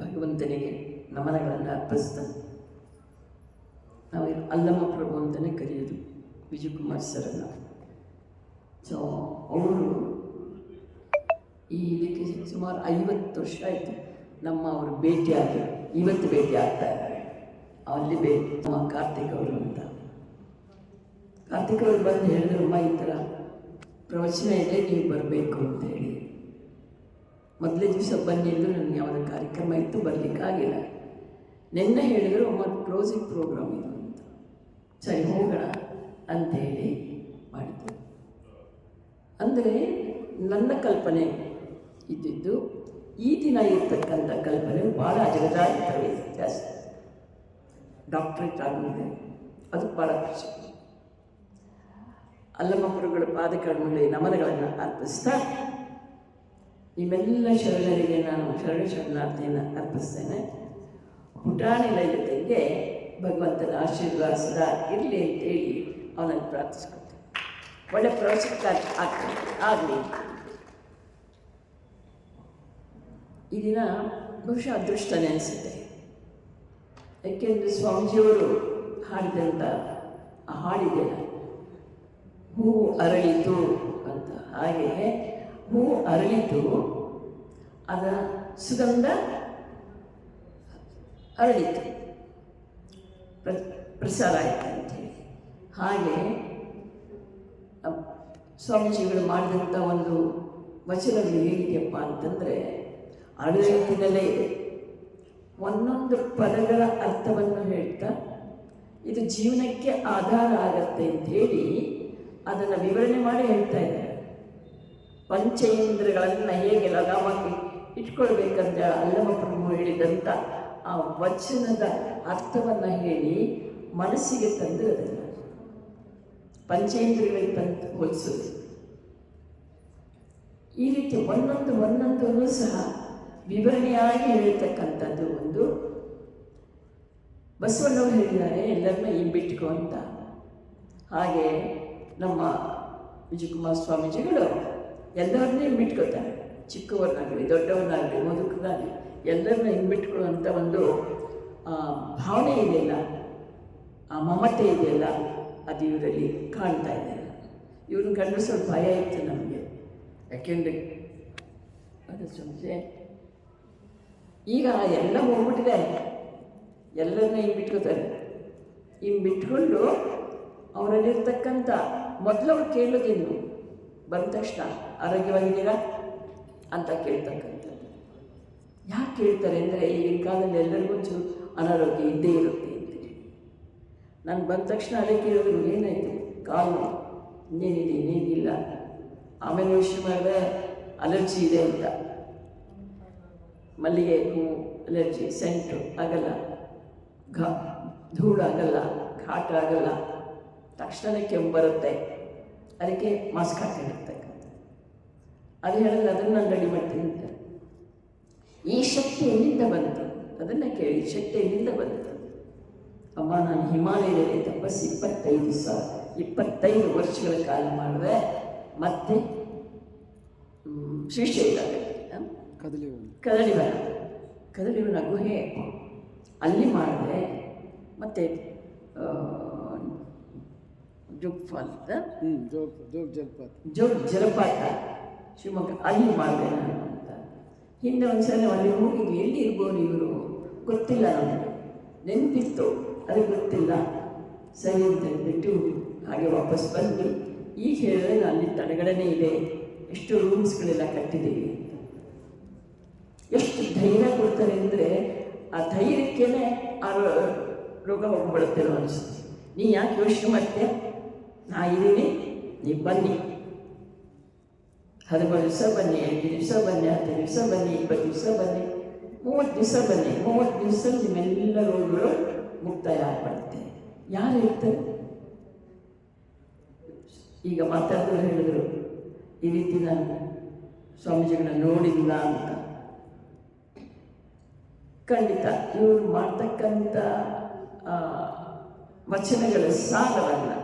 ಭಗವಂತನಿಗೆ ನಮನಗಳನ್ನು ಅರ್ಪಿಸ್ತಾನೆ ನಾವು ಅಲ್ಲಮ್ಮ ಪ್ರಭು ಅಂತಲೇ ಕರೆಯೋದು ವಿಜಯಕುಮಾರ್ ಸರನ್ನು ಸೊ ಅವರು ಈ ಇದಕ್ಕೆ ಸುಮಾರು ಐವತ್ತು ವರ್ಷ ಆಯಿತು ನಮ್ಮ ಅವರು ಭೇಟಿಯಾಗಿ ಇವತ್ತು ಭೇಟಿ ಆಗ್ತಾ ಇದ್ದಾರೆ. ಅಲ್ಲಿ ಭೇಟಿ ನಮ್ಮ ಕಾರ್ತಿಕ್ ಅವರು ಅಂತ. ಕಾರ್ತಿಕ್ ಅವರು ಬಂದು ಹೇಳಿದ್ರು, ಅಮ್ಮ, ಈ ಥರ ಪ್ರವಚನ ಇದೆ ನೀವು ಬರಬೇಕು ಅಂತ ಹೇಳಿ. ಮೊದಲೇ ದಿವಸ ಬಂದಿದ್ದು ನನಗೆ ಯಾವುದೋ ಕಾರ್ಯಕ್ರಮ ಇತ್ತು ಬರಲಿಕ್ಕಾಗಿಲ್ಲ ನಿನ್ನೆ ಹೇಳಿದರು ಅಮ್ಮ ಕ್ಲೋಸಿಂಗ್ ಪ್ರೋಗ್ರಾಮ್ ಇದು ಅಂತ. ಸರಿ, ಹೋಗೋಣ ಅಂತೇಳಿ ಮಾಡಿದ್ರು. ಅಂದರೆ ನನ್ನ ಕಲ್ಪನೆ ಇದ್ದಿದ್ದು, ಈ ದಿನ ಇರ್ತಕ್ಕಂಥ ಕಲ್ಪನೆ ಭಾಳ ಅಜಗಜಾಂತರವೇ ಜಾಸ್ತಿ ಡಾಕ್ಟ್ರೇಟ್ ಆಗಿದೆ ಅದು ಭಾಳ ಖುಷಿ ಅಲ್ಲಮಪುರಗಳ ಪಾದಕರ್ಮಗಳಿಗೆ ನಮನಗಳನ್ನು ಅರ್ಪಿಸ್ತಾ ನಿಮ್ಮೆಲ್ಲ ಶರಣರಿಗೆ ನಾನು ಶರಣ ಶರಣಾರ್ಥಿಯನ್ನು ಅರ್ಪಿಸ್ತೇನೆ. ಪುಟಾಣಿ ಜೊತೆಗೆ ಭಗವಂತನ ಆಶೀರ್ವಾದ ಸದಾ ಇರಲಿ ಅಂತೇಳಿ ಅವನನ್ನು ಪ್ರಾರ್ಥಿಸ್ಕೊಳ್ತೇನೆ. ಒಳ್ಳೆ ಪ್ರವಚನ ಆಗ್ತದೆ ಆಗಲಿ. ಈ ದಿನ ಬಹುಶಃ ಅದೃಷ್ಟನೇ ಅನಿಸುತ್ತೆ ಯಾಕೆಂದರೆ ಸ್ವಾಮೀಜಿಯವರು ಹಾಡಿದಂಥ ಆ ಹಾಡಿದೆ. ಹೂ ಅರಳಿತು ಅಂತ ಹಾಗೆ ಹೂವು ಅರಳಿತು ಅದರ ಸುಗಂಧ ಅರಳಿತು ಪ್ರ ಪ್ರಸಾರ ಆಯಿತು ಅಂತೇಳಿ. ಹಾಗೆ ಸ್ವಾಮೀಜಿಗಳು ಮಾಡಿದಂಥ ಒಂದು ವಚನಗಳು ಹೇಗಿದೆಯಪ್ಪ ಅಂತಂದರೆ ಅರಳಿತಿನಲ್ಲೇ ಇದೆ. ಒಂದೊಂದು ಪದಗಳ ಅರ್ಥವನ್ನು ಹೇಳ್ತಾ, ಇದು ಜೀವನಕ್ಕೆ ಆಧಾರ ಆಗತ್ತೆ ಅಂತ ಹೇಳಿ ಅದನ್ನು ವಿವರಣೆ ಮಾಡಿ ಹೇಳ್ತಾ ಇದ್ದಾರೆ. ಪಂಚೇಂದ್ರಗಳನ್ನು ಹೇಗೆ ಲಗಾಮಕ್ಕೆ ಇಟ್ಕೊಳ್ಬೇಕಂತ ಅಲ್ಲಮ ಪ್ರಭು ಹೇಳಿದಂಥ ಆ ವಚನದ ಅರ್ಥವನ್ನು ಹೇಳಿ ಮನಸ್ಸಿಗೆ ತಂದು ಅದನ್ನು ಪಂಚೇಂದ್ರಿಯಗಳಿಗೆ ತಂದು ಹೋಲಿಸೋದು. ಈ ರೀತಿ ಒಂದೊಂದು ಒಂದೊಂದನ್ನು ಸಹ ವಿವರಣೆಯಾಗಿ ಹೇಳ್ತಕ್ಕಂಥದ್ದು ಒಂದು ಬಸವಣ್ಣವ್ರು ಹೇಳಿದ್ದಾರೆ, ಎಲ್ಲರನ್ನ ಹಿಂಬಿಟ್ಕೊ ಅಂತ. ಹಾಗೆ ನಮ್ಮ ವಿಜಯಕುಮಾರ ಸ್ವಾಮೀಜಿಗಳು ಎಲ್ಲರನ್ನೇ ಹಿಂಬಿಟ್ಕೋತಾರೆ ಚಿಕ್ಕವರನ್ನಾಗಲಿ ದೊಡ್ಡವನಾಗಲಿ, ಮುದುಕನಾಗಲಿ, ಎಲ್ಲರನ್ನ ಹಿಂಬಿಟ್ಕೊಳ್ಳುವಂಥ ಒಂದು ಭಾವನೆ ಇದೆಯಲ್ಲ, ಆ ಮಮತೆ ಇದೆಯಲ್ಲ, ಅದು ಇವರಲ್ಲಿ ಕಾಣ್ತಾ ಇದೆ. ಇವ್ರನ್ನ ಕಂಡು ಸ್ವಲ್ಪ ಭಯ ಇತ್ತು ನಮಗೆ. ಯಾಕೆಂದರೆ, ಅದು ಸಂಸ್ಥೆ ಈಗ ಎಲ್ಲ ಹೋಗ್ಬಿಟ್ಟಿದೆ. ಎಲ್ಲರನ್ನ ಹಿಂಗೆ ಬಿಟ್ಕೋತಾರೆ ಹಿಂಗೆ ಬಿಟ್ಕೊಂಡು ಅವರಲ್ಲಿರ್ತಕ್ಕಂಥ ಮೊದಲು ಅವ್ರು ಕೇಳೋದೇನು? ಬಂದ ತಕ್ಷಣ ಆರೋಗ್ಯವಾಗಿದ್ದೀರಾ ಅಂತ ಕೇಳ್ತಕ್ಕಂಥದ್ದು. ಯಾಕೆ ಕೇಳ್ತಾರೆ ಅಂದರೆ ಈಗಿನ ಕಾಲದಲ್ಲಿ ಎಲ್ಲರಿಗೂ ಅನಾರೋಗ್ಯ ಇದ್ದೇ ಇರುತ್ತೆ ಅಂತೇಳಿ ನಾನು ಬಂದ ತಕ್ಷಣ ಅದೇ ಕೇಳಿದ್ರು, ಏನಾಯಿತು? ಕಾಲು. ಇನ್ನೇನಿದೆ, ಇನ್ನೇನಿಲ್ಲ. ಆಮೇಲೆ ವಿಷಯ ಮಾಡಿದೆ, ಅಲರ್ಜಿ ಇದೆ ಅಂತ. ಮಲ್ಲಿಗೆ ಹೂ ಅಲರ್ಜಿ ಸೆಂಟು ಆಗಲ್ಲ. ಘಾ, ಧೂಳು ಆಗಲ್ಲ, ಘಾಟ್ ಆಗಲ್ಲ. ತಕ್ಷಣ ಕೆಮ್ಮು ಬರುತ್ತೆ. ಅದಕ್ಕೆ ಮಾಸ್ಕ್ ಹಾಕೊಂಡಿರ್ತಕ್ಕಂಥ ಅದು ಹೇಳಿದ್ರೆ ಅದನ್ನು ನಾನು ರೆಡಿ ಮಾಡ್ತೀನಿ ಅಂತ. ಈ ಶಕ್ತಿ ಎಲ್ಲಿಂದ ಬಂತು? ಅದನ್ನು ಕೇಳಿ. ಶಕ್ತಿ ಎಲ್ಲಿಂದ ಬಂತು? ಅಮ್ಮ ನಾನು ಹಿಮಾಲಯದಲ್ಲಿ ತಪಸ್ಸು ಇಪ್ಪತ್ತೈದು ಸಾವಿರ ಇಪ್ಪತ್ತೈದು ವರ್ಷಗಳ ಕಾಲ ಮಾಡಿದೆ ಮತ್ತೆ? ಕದಲಿ ಕದಳಿವನ ಕದಳಿವನ ಗುಹೆ. ಅಲ್ಲಿ ಮಾಡಿದೆ ಮತ್ತು ಜೋಗ್ ಫಾಲ್ ಹ್ಞೂ ಜೋಗ ಜೋಗ್ ಜಲಪಾತ. ಜೋಗ್ ಜಲಪಾತ. ಶಿವಮೊಗ್ಗ. ಅಲ್ಲಿ ಮಾಡಿದೆ ನಾನು ಅಂತ. ಹಿಂದೆ ಒಂದ್ಸಲ ಅಲ್ಲಿ ಹೋಗಿದ್ವಿ. ಎಲ್ಲಿ ಇರ್ಬೋದು ಇವರು? ಗೊತ್ತಿಲ್ಲ ನಮಗೆ. ನೆನಪಿತ್ತು. ಅದು ಗೊತ್ತಿಲ್ಲ. ಸರಿ ಅಂತ ಹೇಳ್ಬಿಟ್ಟು ಹಾಗೆ ವಾಪಸ್ ಬಂದು ಈಗ ಹೇಳಿದ್ರೆ ಅಲ್ಲಿ ತಡೆಗಡೆನೇ ಇದೆ. ಎಷ್ಟು ರೂಮ್ಸ್ಗಳೆಲ್ಲ ಕಟ್ಟಿದ್ದೀವಿ ಎಷ್ಟು ಧೈರ್ಯ ಕೊಡ್ತಾರೆ ಅಂದರೆ ಆ ಧೈರ್ಯಕ್ಕೇನೆ ಆ ರೋಗ ಹೋಗ್ಬಿಡುತ್ತೆ ಅನಿಸುತ್ತೆ. ನೀ ಯಾಕೆ ಯೋಚನೆ ಮಾಡ್ತೀಯ? ನಾ ಇದ್ದೀನಿ ನೀವು ಬನ್ನಿ. ಹದಿಮೂರು ದಿವಸ ಬನ್ನಿ ಎಂಟು ದಿವಸ ಬನ್ನಿ, ಹತ್ತು ದಿವಸ ಬನ್ನಿ, ಇಪ್ಪತ್ತು ದಿವಸ ಬನ್ನಿ, ಮೂವತ್ತು ದಿವಸ ಬನ್ನಿ, ಮೂವತ್ತು ದಿವಸ ನಿಮ್ಮೆಲ್ಲ ರೋಗಗಳು ಮುಕ್ತಾಯ ಆಗ್ಬಿಡುತ್ತೆ ಯಾರು ಹೇಳ್ತಾರೆ? ಈಗ ಮಾತಾಡಿದ್ರು ಹೇಳಿದ್ರು, ಈ ರೀತಿ ನಾನು ಸ್ವಾಮೀಜಿಗಳನ್ನ ನೋಡಿಲ್ಲ ಅಂತ. ಖಂಡಿತ, ಇವರು ಮಾಡ್ತಕ್ಕಂಥ ವಚನಗಳ ಸಾರವನ್ನು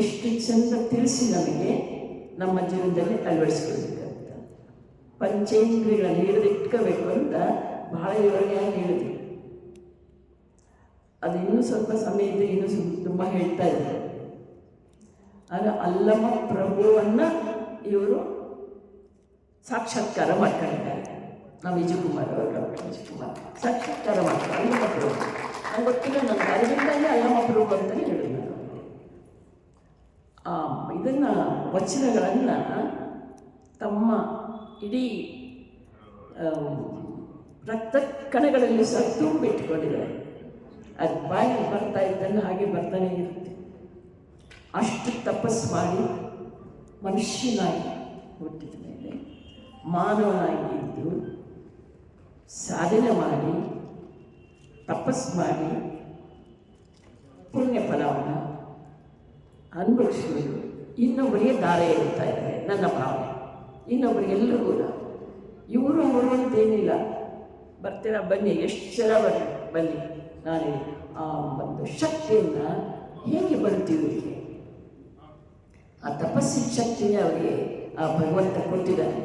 ಎಷ್ಟು ಚಂದ ತಿಳಿಸಿ ನಮಗೆ ನಮ್ಮ ಜೀವನದಲ್ಲಿ ಅಳವಡಿಸ್ಕೊಳ್ಬೇಕಂತ ಪಂಚೇಂದ್ರಿಯಗಳನ್ನು ಹಿಡಿದಿಟ್ಕೋಬೇಕು ಅಂತ ಬಹಳ ವಿವರಣೆಯಾಗಿ ಹೇಳಿದ್ರು. ಅದು ಇನ್ನೂ ಸ್ವಲ್ಪ ಸಮಯ ಇದ್ದರೆ ಇನ್ನೂ ತುಂಬ ಹೇಳ್ತಾ ಇದ್ದಾರೆ. ಆದರೆ ಅಲ್ಲಮ ಪ್ರಭುವನ್ನ ಇವರು ಸಾಕ್ಷಾತ್ಕಾರ ಮಾಡ್ಕೊಂಡಿದ್ದಾರೆ. ನಾವು ವಿಜಯಕುಮಾರ್ ಅವರು, ಡಾಕ್ಟರ್ ವಿಜಯಕುಮಾರ್ ಸಾಕ್ಷಾತ್ಕಾರ ಮಾಡ್ತಾರೆ ಅಲ್ಲಮ್ಮ ಪ್ರಭು. ನಂಗೆ ಗೊತ್ತಿಲ್ಲ ನನಗೆ ಅದರಿಂದಾಗಿ ಅಲ್ಲಮ ಪ್ರಭು ಅಂತಲೇ ಹೇಳಿದ್ರು ಇದನ್ನು ವಚನಗಳನ್ನು ತಮ್ಮ ಇಡೀ ರಕ್ತ ಕಣಗಳಲ್ಲಿ ಸಹ ತುಂಬಿಟ್ಕೊಂಡಿದ್ದಾರೆ ಅದು ಬಾಯಲ್ಲಿ ಬರ್ತಾ ಇದ್ದನ್ನು ಹಾಗೆ ಬರ್ತಾನೆ ಇರುತ್ತೆ. ಅಷ್ಟು ತಪಸ್ಸು ಮಾಡಿ ಮನುಷ್ಯನಾಗಿ ಹುಟ್ಟಿದ ಮೇಲೆ ಮಾನವನಾಗಿ ಇದ್ದು ಸಾಧನೆ ಮಾಡಿ ತಪಸ್ಸು ಮಾಡಿ ಪುಣ್ಯ ಫಲವನ್ನು ಅನುಭವಿಸುವುದು ಇನ್ನೊಬ್ಬರಿಗೆ ದಾರ ಇರ್ತಾ ಇದ್ದಾರೆ ನನ್ನ ಭಾವನೆ. ಇನ್ನೊಬ್ಬರಿಗೆಲ್ಲರಿಗೂ ಇವರು ಅವರು ಅಂತೇನಿಲ್ಲ ಬರ್ತೀರಾ, ಬನ್ನಿ, ಎಷ್ಟು ಜನ ಬನ್ನಿ ಬನ್ನಿ. ನಾನು ಆ ಒಂದು ಶಕ್ತಿಯನ್ನು ಹೇಗೆ ಬರ್ತೀವಿ ಇವರಿಗೆ ಆ ತಪಸ್ಸಿ ಶಕ್ತಿಯೇ ಅವರಿಗೆ ಆ ಭಗವಂತ ಕೊಟ್ಟಿದ್ದಾನೆ.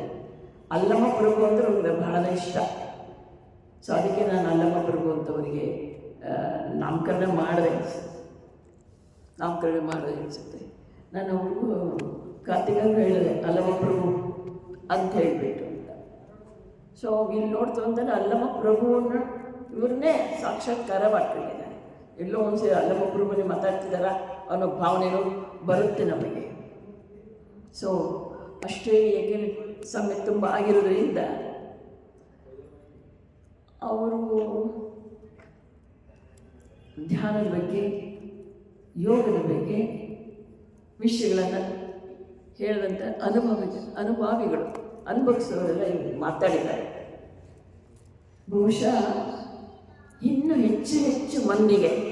ಅಲ್ಲಮ್ಮ ಪ್ರಭು ಅಂದ್ರೆ ಅವ್ರಿಗೆ ಬಹಳ ಇಷ್ಟ. ಸೊ ಅದಕ್ಕೆ ನಾನು ಅಲ್ಲಮ್ಮ ಪ್ರಭು ಅಂತವರಿಗೆ ನಾಮಕರಣ ಮಾಡಿದೆ. ನಾಮಕರಣ ಮಾಡೋದು ಅನಿಸುತ್ತೆ ನಾನು ಅವ್ರಿಗೂ ಕಾರ್ತಿಕಂಗೂ ಹೇಳಿದೆ, ಅಲ್ಲಮ್ಮ ಪ್ರಭು ಅಂತ ಹೇಳಿಬಿಟ್ಟು ಅಂತ. ಸೊ ಇಲ್ಲಿ ನೋಡ್ತು ಅಂದರೆ ಅಲ್ಲಮ್ಮ ಪ್ರಭುವನ್ನ ಇವ್ರನ್ನೇ ಸಾಕ್ಷಾತ್ಕಾರ ಮಾಡ್ಕೊಂಡಿದ್ದಾರೆ. ಎಲ್ಲೋ ಒಂದ್ಸರಿ ಅಲ್ಲಮ್ಮ ಪ್ರಭುನೇ ಮಾತಾಡ್ತಿದ್ದಾರ ಅನ್ನೋ ಭಾವನೆಗಳು ಬರುತ್ತೆ ನಮಗೆ. ಸೊ ಅಷ್ಟೇ ಏಕೆ ಸಮಯ ತುಂಬ ಆಗಿರೋದ್ರಿಂದ ಅವರು ಧ್ಯಾನದ ಬಗ್ಗೆ ಯೋಗದ ಬಗ್ಗೆ ವಿಷಯಗಳನ್ನು ಹೇಳಿದಂಥ ಅನುಭವಿ ಅನುಭಾವಿಗಳು, ಅನುಭವಿಸೋರೆಲ್ಲ ಇವರು ಮಾತಾಡಿದ್ದಾರೆ. ಬಹುಶಃ ಇನ್ನೂ ಹೆಚ್ಚು ಹೆಚ್ಚು ಮಂದಿಗೆ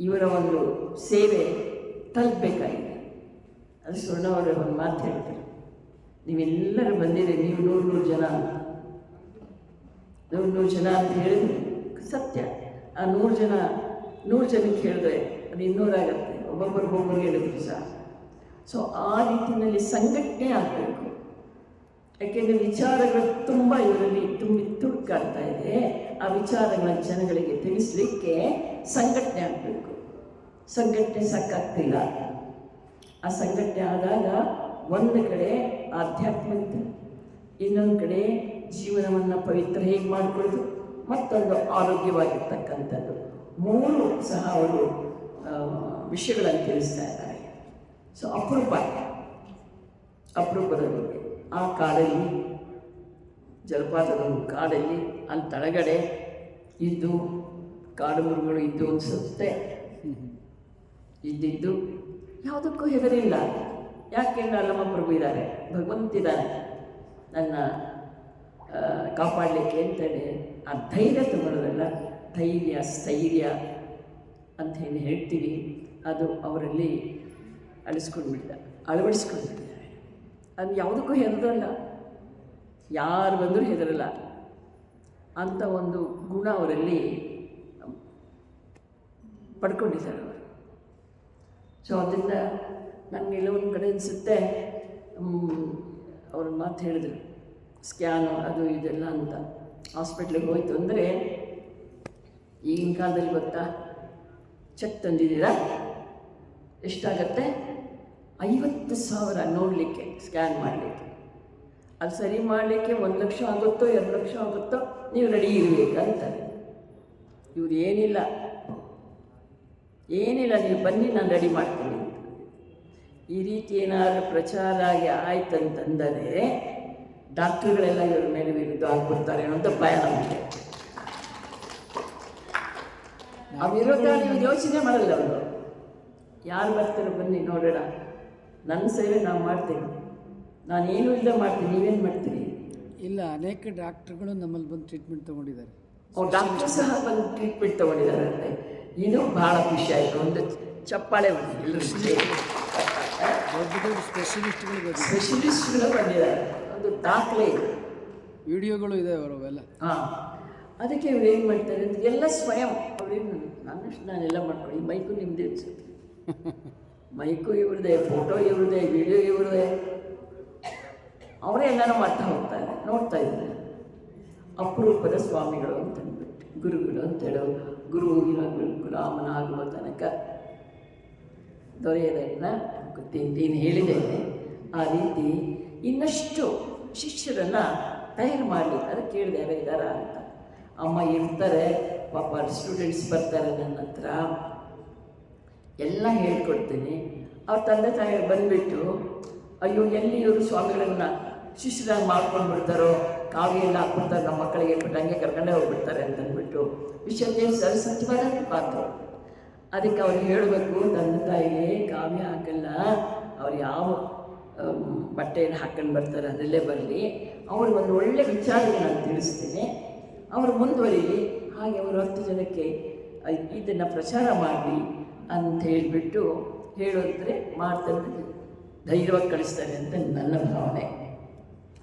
ಇವರ ಒಂದು ಸೇವೆ ತಲುಪಬೇಕಾಗಿದೆ. ಅದು ಅವರು ಒಂದು ಮಾತು ಹೇಳ್ತಾರೆ. ನೀವೆಲ್ಲರೂ ಬಂದಿರಿ ನೀವು ನೂರು ನೂರು ಜನ ನೂರು ನೂರು ಜನ ಅಂತ ಹೇಳಿದ್ರೆ ಸತ್ಯ. ಆ ನೂರು ಜನ ನೂರು ಜನಕ್ಕೆ ಹೇಳಿದ್ರೆ ಅದು ಇನ್ನೂರಾಗತ್ತೆ. ಒಬ್ಬೊಬ್ಬರು ಒಬ್ಬೊಬ್ಬರು ಹೇಳಿದ್ರು ಸಹ. ಸೊ ಆ ರೀತಿಯಲ್ಲಿ ಸಂಘಟನೆ ಆಗಬೇಕು. ಯಾಕೆಂದರೆ ವಿಚಾರಗಳು ತುಂಬ ಇದರಲ್ಲಿ ತುಂಬಿ ತುಡುಕಾಡ್ತಾ ಇದೆ. ಆ ವಿಚಾರಗಳನ್ನು ಜನಗಳಿಗೆ ತಿಳಿಸ್ಲಿಕ್ಕೆ ಸಂಘಟನೆ ಆಗಬೇಕು. ಸಂಘಟನೆ ಸಾಕಾಗ್ತಿಲ್ಲ. ಆ ಸಂಘಟನೆ ಆದಾಗ ಒಂದು ಕಡೆ ಆಧ್ಯಾತ್ಮಿಕ, ಇನ್ನೊಂದು ಕಡೆ ಜೀವನವನ್ನು ಪವಿತ್ರ ಹೇಗೆ ಮಾಡಿಕೊಳ್ಳೋದು, ಮತ್ತೊಂದು ಆರೋಗ್ಯವಾಗಿರ್ತಕ್ಕಂಥದ್ದು. ಮೂರು ಸಹ ಅವರು ವಿಷಯಗಳನ್ನು ತಿಳಿಸ್ತಾ ಇದ್ದಾರೆ. ಸೊ ಅಪರೂಪ ಅಪರೂಪದಲ್ಲಿ ಆ ಕಾಡಲ್ಲಿ ಜಲಪಾತದ ಕಾಡಲ್ಲಿ ಅಲ್ಲಿ ತಳಗಡೆ ಇದ್ದು ಕಾಡು ಮೃಗಗಳು ಇದ್ದು ಅನಿಸುತ್ತೆ. ಇದ್ದಿದ್ದು ಯಾವುದಕ್ಕೂ ಹೆದರಿಲ್ಲ. ಯಾಕೆಂದ್ರೆ ಅಲ್ಲಮ್ಮ ಪ್ರಭು ಇದ್ದಾರೆ. ಭಗವಂತಿದ್ದಾನೆ ನನ್ನ ಕಾಪಾಡಲಿಕ್ಕೆ ಅಂತೇಳಿ ಆ ಧೈರ್ಯ ತಗೊಳ್ಳೋದಲ್ಲ ಧೈರ್ಯ ಸ್ಥೈರ್ಯ ಅಂತ ಏನು ಹೇಳ್ತೀವಿ. ಅದು ಅವರಲ್ಲಿ ಅಳಿಸ್ಕೊಂಡ್ಬಿಟ್ಟಿದೆ, ಅಳವಡಿಸ್ಕೊಂಡ್ಬಿಟ್ಟಿದ್ದಾರೆ. ಅದು ಯಾವುದಕ್ಕೂ ಹೆದರಲ್ಲ. ಯಾರು ಬಂದರೂ ಹೆದರಲ್ಲ. ಅಂತ ಒಂದು ಗುಣ ಅವರಲ್ಲಿ ಪಡ್ಕೊಂಡಿದ್ದಾರೆ ಅವರು. ಸೊ ಅದರಿಂದ ನನಗೆ ಒಂದು ಕಡೆ ಅನಿಸುತ್ತೆ ಅವ್ರ ಮಾತು ಹೇಳಿದ್ರು. ಸ್ಕ್ಯಾನು ಅದು, ಇದೆಲ್ಲ ಅಂತ. ಹಾಸ್ಪಿಟ್ಲಿಗೆ ಹೋಯ್ತು ಅಂದರೆ ಈಗಿನ ಕಾಲದಲ್ಲಿ ಗೊತ್ತಾ? ಚೆಕ್ ತಂದಿದ್ದೀರಾ? ಎಷ್ಟಾಗತ್ತೆ? ಐವತ್ತು ಸಾವಿರ ನೋಡಲಿಕ್ಕೆ ಸ್ಕ್ಯಾನ್ ಮಾಡಲಿಕ್ಕೆ. ಅದು ಸರಿ ಮಾಡಲಿಕ್ಕೆ ಒಂದು ಲಕ್ಷ ಆಗುತ್ತೋ, ಎರಡು ಲಕ್ಷ ಆಗುತ್ತೋ, ನೀವು ರೆಡಿ ಇರಬೇಕಂತಾರೆ ಇವ್ರು ಏನಿಲ್ಲ. ಏನಿಲ್ಲ, ನೀವು ಬನ್ನಿ, ನಾನು ರೆಡಿ ಮಾಡ್ತೀನಿ ಈ ರೀತಿ ಏನಾದರೂ ಪ್ರಚಾರ ಆಗಿ ಆಯ್ತಂತಂದರೆ ಡಾಕ್ಟ್ರುಗಳೆಲ್ಲ ಇವ್ರ ಮೇಲೆ ವಿರುದ್ಧ ಆಗ್ಬಿಡ್ತಾರೆ ಅನ್ನೋ ಅಂತ ಭಯ ನಮಗೆ. ಆ ವಿರೋಧ ನೀವು ಯೋಚನೆ ಮಾಡಲ್ಲ ಅವರು. ಯಾರು ಬರ್ತಾರೆ ಬನ್ನಿ ನೋಡೋಣ. ನನ್ನ ಸೇವೆ ನಾವು ಮಾಡ್ತೀನಿ ನಾನೇನು ಇಲ್ಲ ಮಾಡ್ತೀನಿ ನೀವೇನು ಮಾಡ್ತೀರಿ? ಇಲ್ಲ ಅನೇಕ ಡಾಕ್ಟ್ರುಗಳು ನಮ್ಮಲ್ಲಿ ಬಂದು ಟ್ರೀಟ್ಮೆಂಟ್ ತೊಗೊಂಡಿದ್ದಾರೆ. ಅವ್ರು ಡಾಕ್ಟರ್ ಸಹ ಬಂದು ಟ್ರೀಟ್ಮೆಂಟ್ ತೊಗೊಂಡಿದ್ದಾರಂತೆ ಇನ್ನೂ ಭಾಳ ಖುಷಿ ಆಯಿತು. ಒಂದು ಚಪ್ಪಾಳೆ ಬಂದು ಎಲ್ಲರೂ ದೊಡ್ಡ ಸ್ಪೆಷಲಿಸ್ಟ್ಗಳು ಬಂದಿದ್ದಾರೆ. ಸ್ಪೆಷಲಿಸ್ಟ್ಗಳು ಬಂದಿದ್ದಾರೆ. ಒಂದು ದಾಖಲೆ ಇದೆ. ವಿಡಿಯೋಗಳು ಇದೆ ಅವರವೆಲ್ಲ. ಹಾಂ. ಅದಕ್ಕೆ ಇವ್ರು ಏನು ಮಾಡ್ತಾರೆ ಅಂದರೆ ಎಲ್ಲ ಸ್ವಯಂ. ಅವ್ರೇನು ನನ್ನಷ್ಟು ನಾನೆಲ್ಲ ಮಾಡ್ಕೊಳ್ಳಿ. ಈ ಮೈಕು ನಿಮ್ಮದೇ ಅನ್ಸುತ್ತೆ. ಮೈಕು ಇವ್ರದೇ, ಫೋಟೋ ಇವ್ರದೇ, ವಿಡಿಯೋ ಇವ್ರದೇ. ಅವರೇ ಎಲ್ಲಾನು ಮಾಡ್ತಾ ಹೋಗ್ತಾರೆ, ನೋಡ್ತಾ ಇದ್ದಾರೆ. ಅಪರೂಪದ ಸ್ವಾಮಿಗಳು ಅಂತ ಅಂದ್ಬಿಟ್ಟು, ಗುರುಗಳು ಅಂತೇಳೋ ಗುರು ಗುಲಾಮನಾಗುವ ತನಕ ದೊರೆಯದನ್ನ ಗೊತ್ತಿದ್ದೇನು ಹೇಳಿದೆ. ಆ ರೀತಿ ಇನ್ನಷ್ಟು ಶಿಷ್ಯರನ್ನು ತಯಾರು ಮಾಡಲಿ ಅದಕ್ಕೆ ಕೇಳಿದೆ ಯಾರು ಅಂತ. ಅಮ್ಮ ಇರ್ತಾರೆ, ಪಾಪ ಸ್ಟೂಡೆಂಟ್ಸ್ ಬರ್ತಾರೆ ನನ್ನ ಹತ್ರ. ಎಲ್ಲ ಹೇಳ್ಕೊಡ್ತೀನಿ. ಅವ್ರ ತಂದೆ ತಾಯಿ ಬಂದುಬಿಟ್ಟು, ಅಯ್ಯೋ, ಎಲ್ಲಿ ಇವರು ಸ್ವಾಮಿಗಳನ್ನ ಶಿಷ್ಯರಾಗಿ ಮಾಡ್ಕೊಂಡು ಬಿಡ್ತಾರೋ? ಕಾವ್ಯೆಲ್ಲ ಹಾಕ್ಬಿಡ್ತಾರೆ, ನಮ್ಮ ಮಕ್ಕಳಿಗೆ ಬಿಟ್ಟು ಹಂಗೆ ಕರ್ಕೊಂಡೇ ಹೋಗ್ಬಿಡ್ತಾರೆ ಅಂತ ಅಂದ್ಬಿಟ್ಟು ವಿಷಯ ಸರ್ ಸತ್ಯವಾದ ಪಾತ್ರ. ಅದಕ್ಕೆ ಅವ್ರು ಹೇಳಬೇಕು, ತಂದೆ ತಾಯಿಗೆ ಕಾವ್ಯ ಹಾಕಲ್ಲ. ಅವ್ರು ಯಾವ ಬಟ್ಟೆಯನ್ನು ಹಾಕೊಂಡು ಬರ್ತಾರೆ, ಅದರಲ್ಲೇ ಬರಲಿ. ಅವ್ರಿಗೆ ಒಂದು ಒಳ್ಳೆ ವಿಚಾರ ನಾನು ತಿಳಿಸ್ತೀನಿ. ಅವರು ಮುಂದುವರಿಲಿ. ಹಾಗೆ ಅವರು ಹತ್ತು ಜನಕ್ಕೆ ಇದನ್ನು ಪ್ರಚಾರ ಮಾಡಿ ಅಂತ ಹೇಳಿಬಿಟ್ಟು ಹೇಳೋದ್ರೆ ಮಾಡ್ತಾರೆ ಧೈರ್ಯವಾಗಿ ಕಳಿಸ್ತಾರೆ ಅಂತ ನನ್ನ ಭಾವನೆ.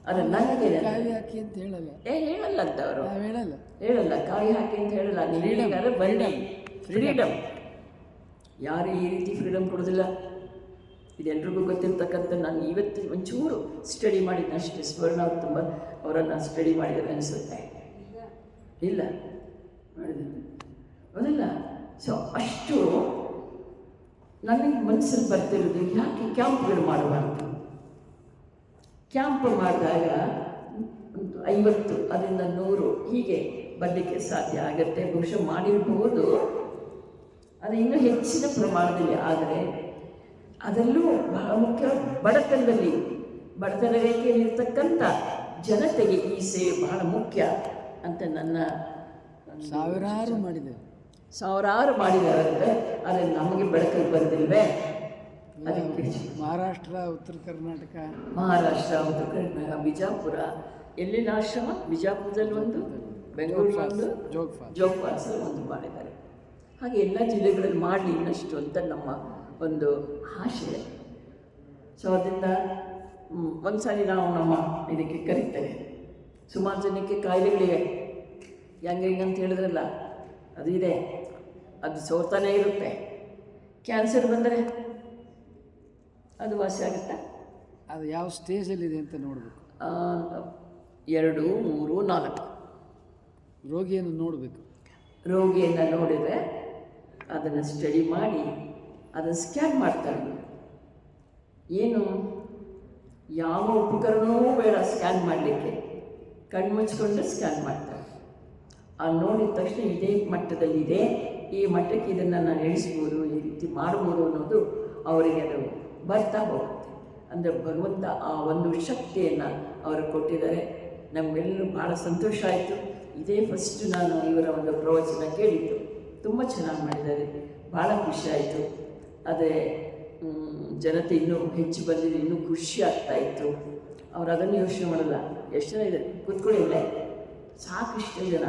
ಅದು ನನಗೆ ಕಾವಿ ಹಾಕಿ ಅಂತ ಹೇಳಲ್ಲ. ಏ ಹೇಳಲ್ಲ ಅಂತ ಅವರು. ಹೇಳಲ್ಲ. ಹೇಳಲ್ಲ ಕಾಯಿ ಹಾಕಿ ಅಂತ ಹೇಳಲ್ಲ. ನೀವು ಹೇಳಿದಾರೆ ಬನ್ನಿ. ಫ್ರೀಡಮ್ ಯಾರು ಈ ರೀತಿ ಫ್ರೀಡಮ್ ಕೊಡೋದಿಲ್ಲ? ಇದೆಲ್ರಿಗೂ ಗೊತ್ತಿರ್ತಕ್ಕಂಥ ನಾನು ಇವತ್ತು ಒಂಚೂರು ಸ್ಟಡಿ ಮಾಡಿದ್ದೆ. ಅಷ್ಟೇ ಸ್ವರ್ಣ ಅವ್ರು ತುಂಬ ಅವರನ್ನು ಸ್ಟಡಿ ಮಾಡಿದ್ದಾರೆ ಅನಿಸುತ್ತೆ. ಇಲ್ಲ. ಹೌದಲ್ಲ ಸೊ ಅಷ್ಟು ನನಗೆ ಮನಸ್ಸಲ್ಲಿ ಬರ್ತಿರೋದು ಯಾಕೆ ಕ್ಯಾಂಪ್ಗಳು ಮಾಡಬಾರ್ದು ಕ್ಯಾಂಪ್ ಮಾಡಿದಾಗ ಒಂದು ಐವತ್ತು, ಅದರಿಂದ ನೂರು ಹೀಗೆ ಬರಲಿಕ್ಕೆ ಸಾಧ್ಯ ಆಗುತ್ತೆ. ಬಹುಶಃ ಮಾಡಿರಬಹುದು ಅದು ಇನ್ನೂ ಹೆಚ್ಚಿನ ಪ್ರಮಾಣದಲ್ಲಿ ಆದರೆ ಅದರಲ್ಲೂ ಬಹಳ ಮುಖ್ಯ ಬಡತನದಲ್ಲಿ. ಬಡತನ ರೇಖೆಯಲ್ಲಿರ್ತಕ್ಕಂಥ ಜನತೆಗೆ ಈ ಸೇವೆ ಬಹಳ ಮುಖ್ಯ. ಅಂತ ನನ್ನ ಸಾವಿರಾರು ಮಾಡಿದೆ. ಸಾವಿರಾರು ಮಾಡಿದ್ದಾರೆ ಅಂದರೆ ಆದರೆ ನಮಗೆ ಬೆಳಕಿಗೆ ಬಂದಿಲ್ವೇ? ಅದಕ್ಕೆ ಮಹಾರಾಷ್ಟ್ರ ಉತ್ತರ ಕರ್ನಾಟಕ. ಮಹಾರಾಷ್ಟ್ರ ಉತ್ತರ ಕರ್ನಾಟಕ ಬಿಜಾಪುರ. ಎಲ್ಲಿನ ಆಶ್ರಮ ಬಿಜಾಪುರದಲ್ಲಿ ಒಂದು ಬೆಂಗಳೂರು ಒಂದು ಜೋಗ್ ಜೋಗ್ ಫಾಲ್ಸಲ್ಲಿ ಒಂದು ಮಾಡಿದ್ದಾರೆ. ಹಾಗೆ ಎಲ್ಲ ಜಿಲ್ಲೆಗಳಲ್ಲಿ ಮಾಡಲಿ ಇನ್ನಷ್ಟು ಅಂತ ನಮ್ಮ ಒಂದು ಆಶೆ. ಸೊ ಅದರಿಂದ ಒಂದು ಸಾರಿ ನಾವು ನಮ್ಮ ಇದಕ್ಕೆ ಕರೀತೇವೆ. ಸುಮಾರು ಜನಕ್ಕೆ ಕಾಯಿಲೆಗಳಿವೆ ಹೆಂಗೆ ಹೆಂಗೆ ಅಂತ ಹೇಳಿದ್ರಲ್ಲ ಅದು ಇದೆ. ಅದು ಸೋತಾನೇ ಇರುತ್ತೆ. ಕ್ಯಾನ್ಸರ್ ಬಂದರೆ ಅದು ವಾಸಿ ಆಗುತ್ತಾ? ಅದು ಯಾವ ಸ್ಟೇಜಲ್ಲಿದೆ ಅಂತ ನೋಡಬೇಕು. ಎರಡು ಮೂರು ನಾಲ್ಕು. ರೋಗಿಯನ್ನು ನೋಡಬೇಕು. ರೋಗಿಯನ್ನು ನೋಡಿದರೆ ಅದನ್ನು ಸ್ಟಡಿ ಮಾಡಿ ಅದನ್ನು ಸ್ಕ್ಯಾನ್ ಮಾಡ್ತಾರೆ. ಏನು? ಯಾವ ಉಪಕರಣವೂ ಬೇಡ ಸ್ಕ್ಯಾನ್ ಮಾಡಲಿಕ್ಕೆ. ಕಣ್ಣು ಮುಚ್ಕೊಂಡು ಸ್ಕ್ಯಾನ್ ಮಾಡ್ತಾರೆ. ಆ ನೋಡಿದ ತಕ್ಷಣ ಇದೇ ಮಟ್ಟದಲ್ಲಿದೆ. ಈ ಮಟ್ಟಕ್ಕೆ ಇದನ್ನು ನಾನು ಎಣಿಸ್ಬೋದು, ಈ ರೀತಿ ಮಾಡ್ಬೋದು ಅನ್ನೋದು ಅವರಿಗೆ ಅದು ಬರ್ತಾ ಹೋಗುತ್ತೆ. ಅಂದರೆ ಭಗವಂತ ಆ ಒಂದು ಶಕ್ತಿಯನ್ನು ಅವರು ಕೊಟ್ಟಿದ್ದಾರೆ. ನಮಗೆಲ್ಲರೂ ಭಾಳ ಸಂತೋಷ ಆಯಿತು. ಇದೇ ಫಸ್ಟ್ ನಾನು ಇವರ ಒಂದು ಪ್ರವಚನ ಕೇಳಿದ್ದು. ತುಂಬ ಚೆನ್ನಾಗಿ ಮಾಡಿದ್ದಾರೆ. ಭಾಳ ಆಯಿತು. ಅದೇ ಜನತೆ ಇನ್ನೂ ಹೆಚ್ಚು ಬಂದಿದೆ, ಇನ್ನೂ ಖುಷಿ ಆಗ್ತಾ ಇತ್ತು. ಅವ್ರು ಅದನ್ನು ಯೋಚನೆ ಮಾಡಲ್ಲ. ಎಷ್ಟು ಜನ ಇದೆ ಕೂತ್ಕೊಳ್ಳಿ ಇಲ್ಲೇ. ಸಾಕಷ್ಟು ಜನ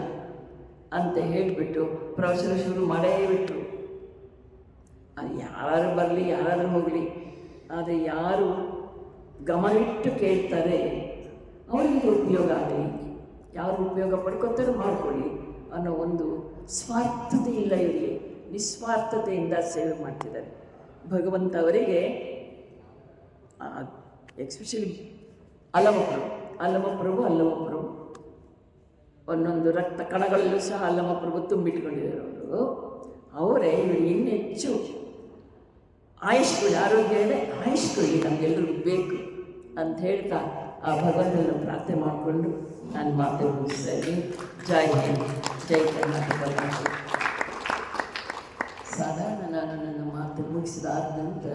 ಅಂತ ಹೇಳಿಬಿಟ್ಟು ಪ್ರವಚನ ಶುರು ಮಾಡೇ ಬಿಟ್ಟರು ಅದು ಯಾರು ಬರಲಿ, ಯಾರಾದರೂ ಹೋಗಲಿ, ಆದರೆ ಯಾರು ಗಮನಿಟ್ಟು ಕೇಳ್ತಾರೆ, ಅವರಿಗೆ ಉಪಯೋಗ ಆಗಲಿ. ಯಾರು ಉಪಯೋಗ ಪಡ್ಕೊತಾರೋ ಮಾಡ್ಕೊಳ್ಳಿ ಅನ್ನೋ ಒಂದು ಸ್ವಾರ್ಥತೆ ಇಲ್ಲ ಇಲ್ಲಿ ನಿಸ್ವಾರ್ಥತೆಯಿಂದ ಸೇವೆ ಮಾಡ್ತಿದ್ದಾರೆ. ಭಗವಂತ ಅವರಿಗೆ ಎಕ್ಸ್ಪೆಷಲಿ ಅಲ್ಲಮಪ್ರಭು ಅಲ್ಲಮಪ್ರಭು ಅಲ್ಲಮಪ್ರಭು. ಒಂದೊಂದು ರಕ್ತ ಕಣಗಳಲ್ಲೂ ಸಹ ಅಲ್ಲಮಪ್ರಭು ತುಂಬಿಟ್ಕೊಂಡಿದ್ದಾರೆ ಅವರು. ಅವರೇ ಇವರು ಇನ್ನೂ ಹೆಚ್ಚು ಆಯುಷ್ ಕೊಡಿ ಆರೋಗ್ಯ ಇದೆ ಆಯುಷ್ ಕೊಡಿ ನಮಗೆಲ್ಲರಿಗೂ ಬೇಕು ಅಂತ ಹೇಳ್ತಾ ಆ ಭಗವಂತನ ಪ್ರಾರ್ಥನೆ ಮಾಡಿಕೊಂಡು ನಾನು ಮಾತು ಮುಗಿಸ್ತಾ ಇದ್ದೀನಿ. ಜೈ ಹಿಂದ್, ಜೈ ಕರ್ನಾಟಕ ಭಾಷೆ ಮುಗಿಸಿದಾದ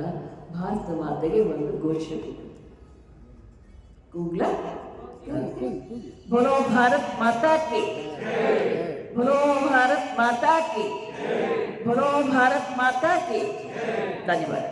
ಭಾರತ ಮಾತೆಗೆ ಒಂದು ಘೋಷಣೆ. ಕೂಗ್ಲ बोलो भारत माता की बोलो भारत माता की बोलो भारत माता धन्यवाद